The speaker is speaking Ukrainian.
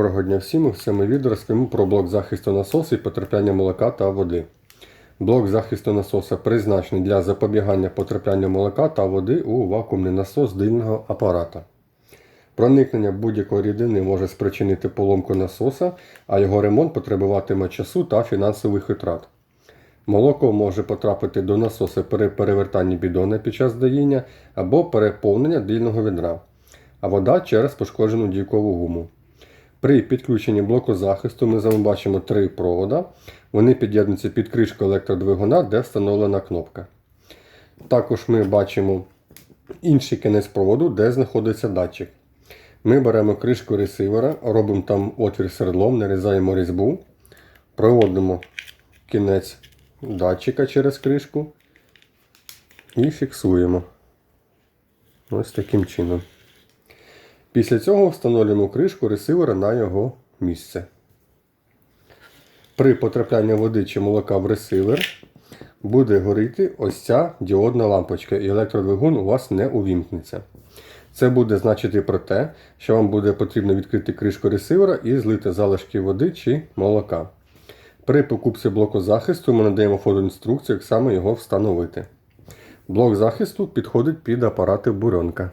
Доброго дня всім. У цьому відео розповімо про блок захисту насосу і потрапляння молока та води. Блок захисту насоса призначений для запобігання потрапляння молока та води у вакуумний насос дильного апарата. Проникнення будь-якої рідини може спричинити поломку насоса, а його ремонт потребуватиме часу та фінансових витрат. Молоко може потрапити до насоса при перевертанні бідона під час доїння або переповнення дильного відра, а вода через пошкоджену дійкову гуму. При підключенні блоку захисту ми з вами бачимо три провода. Вони під'єднуються під кришку електродвигуна, де встановлена кнопка. Також ми бачимо інший кінець проводу, де знаходиться датчик. Ми беремо кришку ресивера, робимо там отвір сердлом, нарізаємо різьбу, проводимо кінець датчика через кришку і фіксуємо. Ось таким чином. Після цього встановлюємо кришку ресивера на його місце. При потраплянні води чи молока в ресивер буде горіти ось ця діодна лампочка, і електродвигун у вас не увімкнеться. Це буде значити про те, що вам буде потрібно відкрити кришку ресивера і злити залишки води чи молока. При покупці блоку захисту ми надаємо фотоінструкцію, як саме його встановити. Блок захисту підходить під апарати бурьонка.